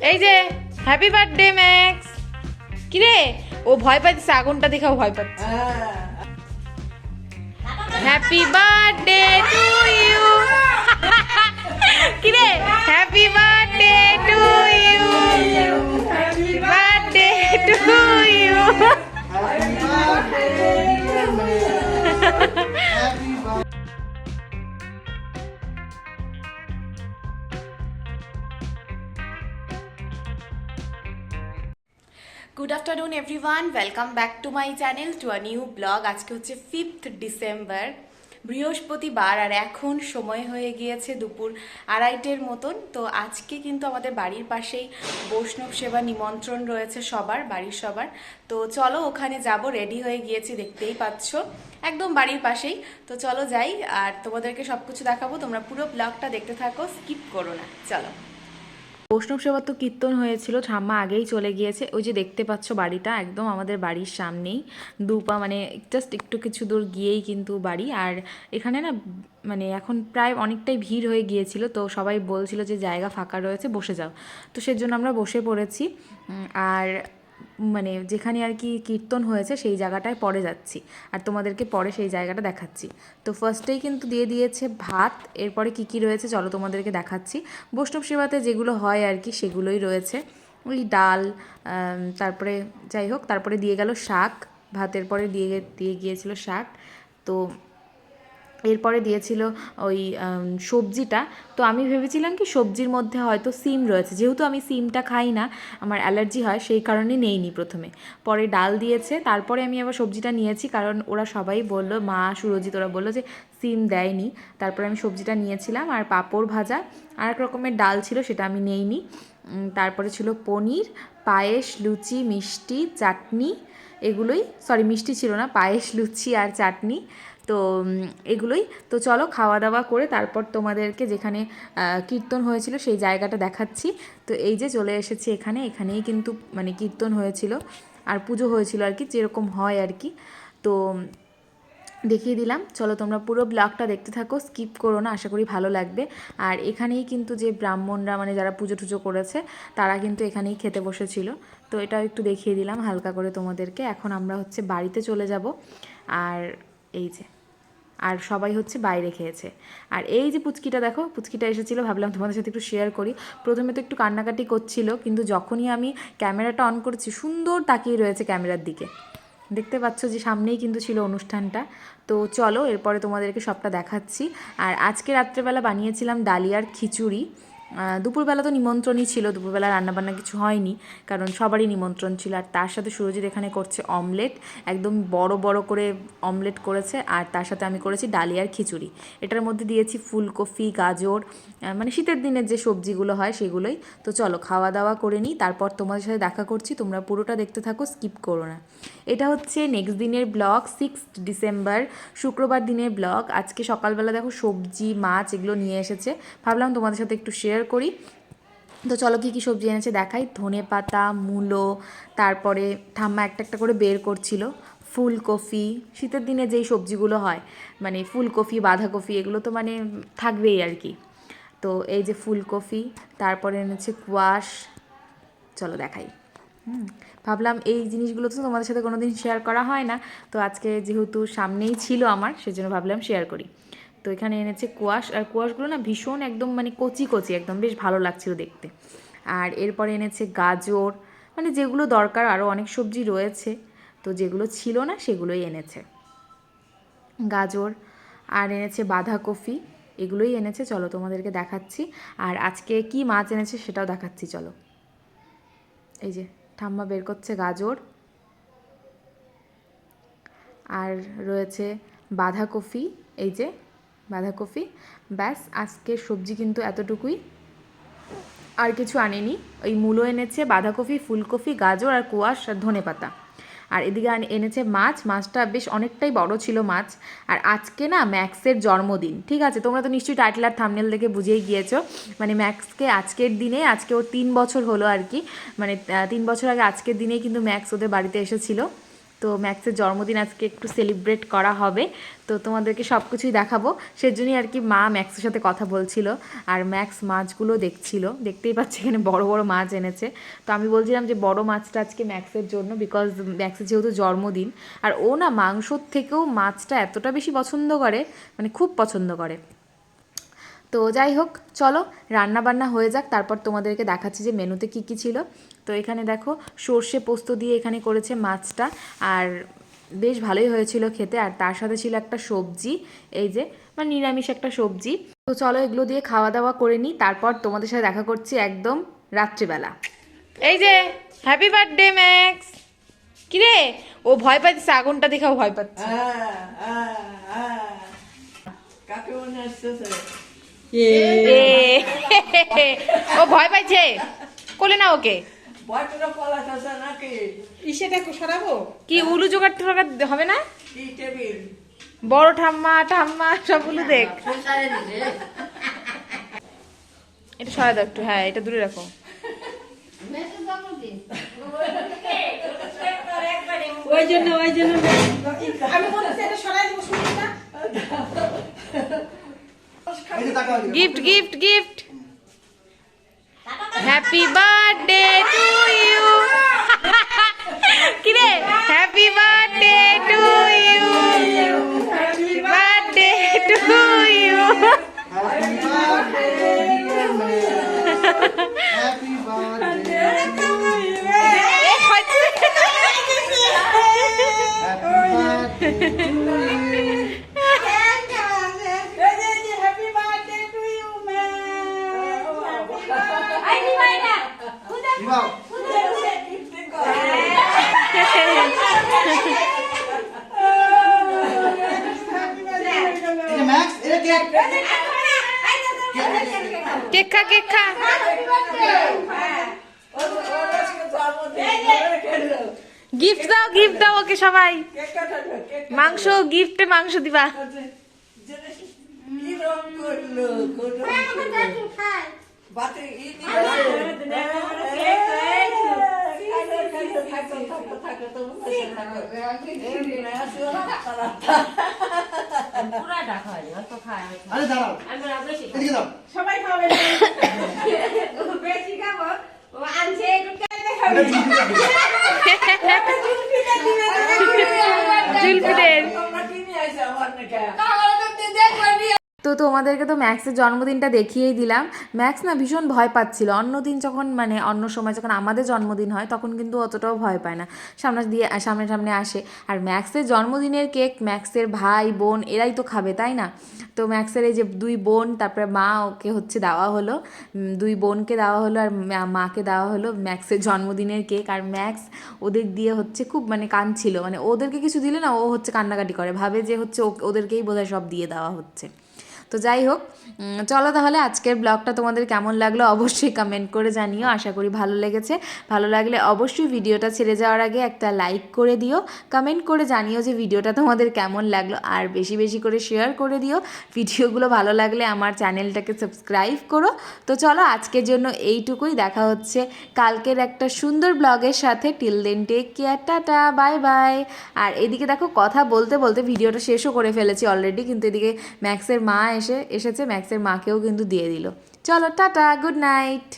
এই যে happy birthday max কিরে? ও ভয় পাচ্ছে আগুনটা দেখে ভয় পাচ্ছে। হ্যাপি বার্থডে টু ইউ কিরে? Happy birthday to you good afternoon everyone welcome back to my channel to a new blog আজকে হচ্ছে ফিফথ ডিসেম্বর বৃহস্পতিবার, আর এখন সময় হয়ে গিয়েছে দুপুর আড়াইটের মতন। তো আজকে কিন্তু আমাদের বাড়ির পাশেই বৈষ্ণব সেবা নিমন্ত্রণ রয়েছে সবার, বাড়ির সবার। তো চলো ওখানে যাব রেডি হয়ে গিয়েছি, দেখতেই পাচ্ছ। একদম বাড়ির পাশেই। তো চলো যাই, আর তোমাদেরকে সব কিছু দেখাবো। তোমরা পুরো ব্লগটা দেখতে থাকো স্কিপ করো না। চলো। বৈষ্ণব সেবার তো কীর্তন হয়েছিল, ঠাম্মা আগেই চলে গিয়েছে। ওই যে দেখতে পাচ্ছ বাড়িটা একদম আমাদের বাড়ির সামনেই। দুপা মানে জাস্ট একটু কিছু দূর গিয়েই কিন্তু বাড়ি। আর এখানে না মানে এখন প্রায় অনেকটাই ভিড় হয়ে গিয়েছিল, তো সবাই বলছিল যে জায়গা ফাঁকা রয়েছে, বসে যাও। তো সেজন্য আমরা বসে পড়েছি। আর মানে যেখানে আর কি কীর্তন হয়েছে সেই জায়গাটায় পরে যাচ্ছি। আর তোমাদেরকে পরে সেই জায়গাটা দেখাচ্ছি। তো ফার্স্টেই কিন্তু দিয়ে দিয়েছে ভাত, এরপরে কি কি রয়েছে চলো তোমাদেরকে দেখাচ্ছি। বৈষ্ণব সেবাতে যেগুলো হয় আর কি সেগুলোই রয়েছে। ওই ডাল তারপরে যাই হোক, তারপরে দিয়ে গেল শাক, ভাতের পরে দিয়ে দিয়ে গিয়েছিল শাক। তো এরপরে দিয়েছিল ওই সবজিটা। তো আমি ভেবেছিলাম কি সবজির মধ্যে হয়তো সিম রয়েছে। যেহেতু আমি সিমটা খাই না, আমার অ্যালার্জি হয়, সেই কারণে নেইনি প্রথমে। পরে ডাল দিয়েছে, তারপরে আমি আবার সবজিটা নিয়েছি, কারণ ওরা সবাই বলল, মা সুরজিৎ ওরা বলল যে সিম দেয়নি। তারপরে আমি সবজিটা নিয়েছিলাম, আর পাঁপড় ভাজা। আর এক রকমের ডাল ছিল, সেটা আমি নেইনি। তারপরে ছিল পনির, পায়েস, লুচি, মিষ্টি, চাটনি, এগুলোই সরি মিষ্টি ছিল না, পায়েস, লুচি আর চাটনি। তো এগুলোই। তো চলো খাওয়া দাওয়া করে তারপর তোমাদেরকে যেখানে কীর্তন হয়েছিল সেই জায়গাটা দেখাচ্ছি। তো এই যে চলে এসেছি এখানে, এখানেই কিন্তু মানে কীর্তন হয়েছিল আর পুজো হয়েছিল আর কি, যেরকম হয় আর কি। তো, দেখিয়ে দিলাম। চলো তোমরা পুরো ব্লগটা দেখতে থাকো, স্কিপ করো না, আশা করি ভালো লাগবে। আর এখানেই কিন্তু যে ব্রাহ্মণরা মানে যারা পুজো টুজো করেছে, তারা কিন্তু এখানেই খেতে বসেছিল। তো এটাও একটু দেখিয়ে দিলাম হালকা করে তোমাদেরকে। এখন আমরা হচ্ছে বাড়িতে চলে যাব। আর এই যে আর সবাই হচ্ছে বাইরে খেয়েছে। আর এই যে পুচকিটা দেখো, পুচকিটা এসেছিল, ভাবলাম তোমাদের সাথে একটু শেয়ার করি। প্রথমে তো একটু কান্নাকাটি করছিল, কিন্তু যখনই আমি ক্যামেরাটা অন করছি, সুন্দর তাকিয়ে রয়েছে ক্যামেরার দিকে। দেখতে পাচ্ছ যে সামনেই কিন্তু ছিল অনুষ্ঠানটা। তো চলো, এরপরে তোমাদেরকে সবটা দেখাচ্ছি। আর আজকে রাত্রেবেলা বানিয়েছিলাম ডালিয়ার খিচুড়ি। দুপুরবেলা তো নিমন্ত্রণই ছিল, দুপুরবেলা রান্নাবান্না কিছু হয়নি, কারণ সবারই নিমন্ত্রণ ছিল। আর তার সাথে সুরজিৎ এখানে করছে অমলেট, একদম বড় বড় করে অমলেট করেছে, আর তার সাথে আমি করেছি ডালিয়ার খিচুড়ি। এটার মধ্যে দিয়েছি ফুলকপি, গাজর মানে শীতের দিনের যে সবজিগুলো হয় সেগুলোই। তো চলো, খাওয়া দাওয়া করে নিই, তারপর তোমাদের সাথে দেখা করছি, তোমরা পুরোটা দেখতে থাকো, স্কিপ করো না। এটা হচ্ছে নেক্সট দিনের ব্লগ সিক্স ডিসেম্বর, শুক্রবার দিনের ব্লগ। আজকে সকালবেলা দেখো সবজি, মাছ এগুলো নিয়ে এসেছে। ভাবলাম তোমাদের সাথে একটু শেয়ার করি। তো চলো কী কী সবজি এনেছে দেখাই। ধনে পাতা, মূলো, তারপরে ঠাম্মা একটা একটা করে বের করছিল। ফুলকপি, শীতের দিনে যেই সবজিগুলো হয় মানে ফুলকপি, বাঁধাকপি, এগুলো তো মানে থাকবেই আর কি। তো এই যে ফুলকপি, তারপরে এনেছে কোয়াশ চলো দেখাই। হুম, ভাবলাম এই জিনিসগুলো তো তোমাদের সাথে কোনোদিন শেয়ার করা হয় না। তো আজকে যেহেতু সামনেই ছিল আমার, সেজন্য ভাবলাম শেয়ার করি। তো এখানে এনেছে কোয়াশ আর কোয়াশগুলো না ভীষণ একদম মানে কচি কচি, একদম বেশ ভালো লাগছিল দেখতে। আর এরপরে এনেছে গাজর মানে যেগুলো দরকার আরও অনেক সবজি রয়েছে, তো যেগুলো ছিল না সেগুলোই এনেছে। গাজর, আর এনেছে বাঁধাকপি, এগুলোই এনেছে, চলো তোমাদেরকে দেখাচ্ছি। আর আজকে কি মাছ এনেছে সেটাও দেখাচ্ছি, চলো। এই যে, ঠাম্মা বের করছে গাজর। আর রয়েছে বাঁধাকপি, এই যে বাঁধাকপি। ব্যাস আজকের সবজি কিন্তু এতটুকুই। আর কিছু আনেনি। ওই মূলো এনেছে বাঁধাকপি, ফুলকপি, গাজর আর কুয়াশ আর ধনে পাতা। আর এদিকে এনেছে মাছ। মাছটা বেশ অনেকটাই বড় ছিল মাছ। আর আজকে না ম্যাক্সের জন্মদিন। ঠিক আছে, তোমরা তো নিশ্চয়ই টাইটেল আর থামনেল দেখে বুঝেই গিয়েছো। মানে ম্যাক্সকে আজকের দিনে, আজকে ওর তিন বছর হলো আর কি। মানে তিন বছর আগে আজকের দিনেই কিন্তু ম্যাক্স ওদের বাড়িতে এসেছিল। তো ম্যাক্সের জন্মদিন আজকে একটু সেলিব্রেট করা হবে। তো তোমাদেরকে সব কিছুই দেখাবো। সেজন্যই আর কি মা ম্যাক্সের সাথে কথা বলছিল আর ম্যাক্স মাছগুলো দেখছিল। দেখতেই পাচ্ছি এখানে বড় বড় মাছ এনেছে। তো আমি বলছিলাম যে বড় মাছটা আজকে ম্যাক্সের জন্য বিকজ ম্যাক্সের যেহেতু জন্মদিন। আর ও না মাংসর থেকেও মাছটা এতটা বেশি পছন্দ করে মানে খুব পছন্দ করে। তো যাই হোক চলো রান্না বান্না হয়ে যাক। তারপর তোমাদেরকে দেখাচ্ছি যে মেনুতে কি কি ছিল। তো এখানে দেখো সর্ষে পোস্ত দিয়ে এখানে করেছে মাছটা। আর বেশ ভালোই হয়েছিল খেতে। আর তার সাথে ছিল একটা সবজি এই যে মানে নিরামিষ একটা সবজি। তো চলো এগুলো দিয়ে খাওয়া দাওয়া করে নিই। তারপর তোমাদের সাথে দেখা করছি একদম রাত্রিবেলা। এই যে হ্যাপি বার্থডে ম্যাক্স কিরে? ও ভয় পাচ্ছে আগুনটা দেখেও ভয় পাচ্ছে। ও ভয় পাইছে? কোলে না ওকে। কি উলু জোগাড় টোগাড় হবে না? বড় ঠাম্মা ঠাম্মা সব উলু দেখ। এটা দাও একটু হ্যাঁ এটা দূরে রাখো। ওই জন্য ওই জন্য। আমি বলছি এটা সরাই দেবো শুনিস না gift gift gift happy birthday to you cake খা? গিফট দাও গিফট দাও ওকে সবাই। মাংস গিফটে মাংস দিবা। কি রং করল কোন বাতে ই আরে দাঁড়াও এদিকে দাও। সবাই খাবে। বেশি খাব আনছে একটু কেটে খাবে জুলপিদের তোমরা কি নিয়ে আসে আমার নাকি। তো তোমাদেরকে তো ম্যাক্সের জন্মদিনটা দেখিয়েই দিলাম। ম্যাক্স না ভীষণ ভয় পাচ্ছিল। অন্য দিন যখন মানে অন্য সময় যখন আমাদের জন্মদিন হয়, তখন কিন্তু অতটাও ভয় পায় না। সামনে দিয়ে, সামনে সামনে আসে। আর ম্যাক্সের জন্মদিনের কেক, ম্যাক্সের ভাই, বোন, এরাই তো খাবে, তাই না? তো ম্যাক্সের এই যে দুই বোন, তারপরে মা ওকে হচ্ছে দেওয়া হলো। দুই বোনকে দেওয়া হলো আর মাকে দেওয়া হলো ম্যাক্সের জন্মদিনের কেক। আর ম্যাক্স ওদের দিয়ে হচ্ছে খুব মানে কাঁদছিল। মানে ওদেরকে কিছু দিলে না ও হচ্ছে কান্নাকাটি করে। ভাবে যে হচ্ছে ওদেরকেই বোধহয় সব দিয়ে দেওয়া হচ্ছে। তো যাই হোক চলো তাহলে আজকের ব্লগটা তোমাদের কেমন লাগল অবশ্যই কমেন্ট করে জানিও, আশা করি ভালো লেগেছে। ভালো লাগলে অবশ্যই ভিডিওটা ছেড়ে যাওয়ার আগে একটা লাইক করে দিও কমেন্ট করে জানিও যে ভিডিওটা তোমাদের কেমন লাগল, আর বেশি বেশি করে শেয়ার করে দিও। ভিডিওগুলো ভালো লাগলে আমার চ্যানেলটাকে সাবস্ক্রাইব করো। তো চলো আজকের জন্য এইটুকুই, দেখা হচ্ছে কালকের একটা সুন্দর ব্লগের সাথে। Till then take care tata bye bye আর এদিকে দেখো, কথা বলতে বলতে ভিডিওটা শেষও করে ফেলেছি অলরেডি কিন্তু এদিকে ম্যাক্সের মা এসে এসেছে ম্যাক্সের মাকেও কিন্তু দিয়ে দিল। চলো টাটা গুড নাইট।